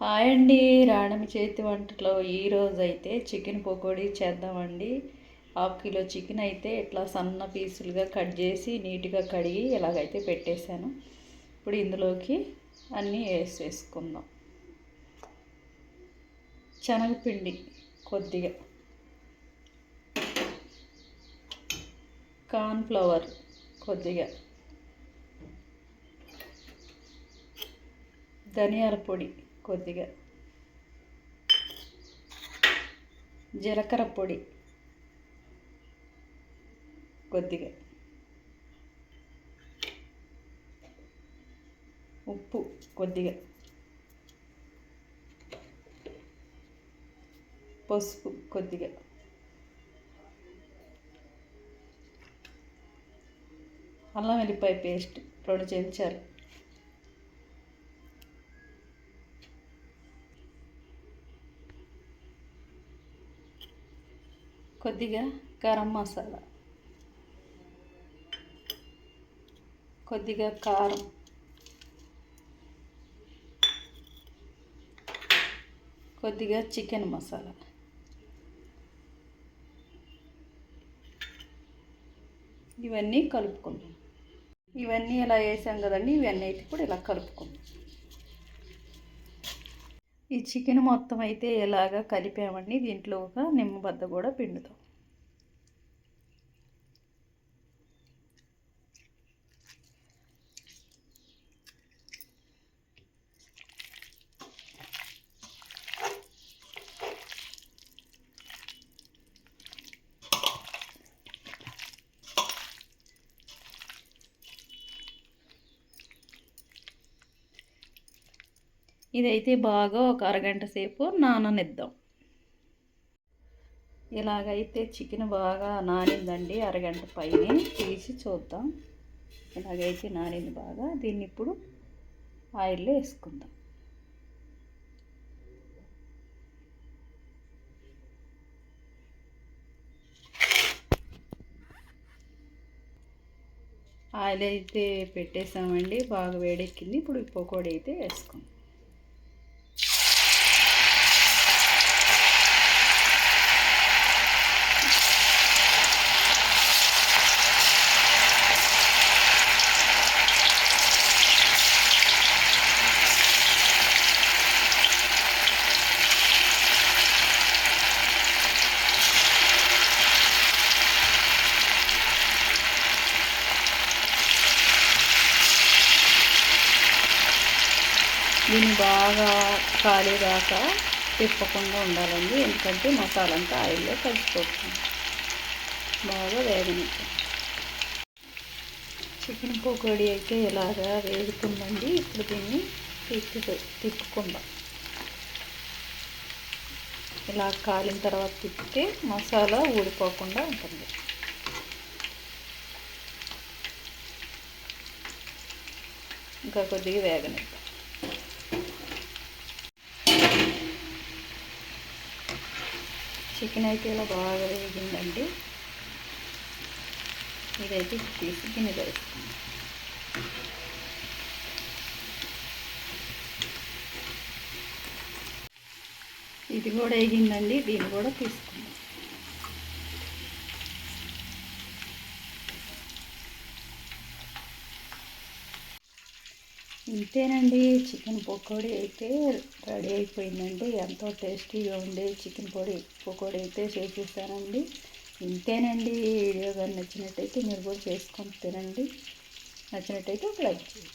Hi అండి రాణమి చేతి వంటలో ఈరోజు అయితే చికెన్ పకోడీ చేద్దామండి. హాఫ్ కిలో చికెన్ అయితే ఇట్లా సన్న పీసులుగా కట్ చేసి నీట్గా కడిగి ఇలాగైతే పెట్టేశాను. ఇప్పుడు ఇందులోకి అన్నీ వేసేసుకుందాం శనగపిండి కొద్దిగా. కార్న్ఫ్లవర్ కొద్దిగా. ధనియాల పొడి కొద్దిగా. జీలకర్ర పొడి. కొద్దిగా. ఉప్పు కొద్దిగా. పసుపు కొద్దిగా. అల్లం వెల్లిపాయ పేస్ట్ రెండు చెంచాలు. కొద్దిగా గరం మసాలా. కొద్దిగా కారం. కొద్దిగా చికెన్ మసాలా. ఇవన్నీ కలుపుకుంటాం ఇవన్నీ ఇలా వేసాం కదండి? ఇవన్నీ అయితే కూడా ఇలా కలుపుకుంటాం ఈ చికెన్ మొత్తం అయితే ఎలాగ కలిపామండి? దీంట్లో ఒక నిమ్మబద్ద కూడా పిండుతాం. ఇదైతే బాగా ఒక అరగంట సేపు నాననిద్దాం. ఇలాగైతే చికెన్ బాగా నానిందండి అరగంట పైన. తీసి చూద్దాం. ఇలాగైతే నానింది బాగా. దీన్ని ఇప్పుడు ఆయిల్లో వేసుకుందాం. ఆయిల్ అయితే పెట్టేసామండి. బాగా వేడెక్కింది. ఇప్పుడు పకోడీ అయితే వేసుకుందాం. దీన్ని బాగా కాలేదాకా తిప్పకుండా ఉండాలండి. ఎందుకంటే మసాలా అంతా ఆయిల్లో కలిసిపోతుంది. బాగా వేగనిచ్చాం చికెన్ పకోడీ అయితే ఇలాగా వేగుతుందండి. ఇప్పుడు దీన్ని తిప్పి తిప్పుకుందాం. ఇలా కాలిన తర్వాత తిప్పితే మసాలా ఊడిపోకుండా ఉంటుంది. ఇంకా కొద్దిగా వేగనిద్దాం చికెన్ అయితే ఇలా బాగా వేగిందండి. ఇదైతే తీసి గిన్నె వేసుకుందాం ఇది కూడా వేగిందండి దీన్ని కూడా తీసుకుంటాం ఇంతేనండి. చికెన్ పకోడీ అయితే రెడీ అయిపోయిందండి. ఎంతో టేస్టీగా ఉండే చికెన్ పొడి పకోడీ అయితే చేసేసానండి. ఇంతేనండి. వీడియో కానీ నచ్చినట్టయితే మీరు కూడా చేసుకొని తినండి. నచ్చినట్టయితే ఒక లైక్ చేయండి.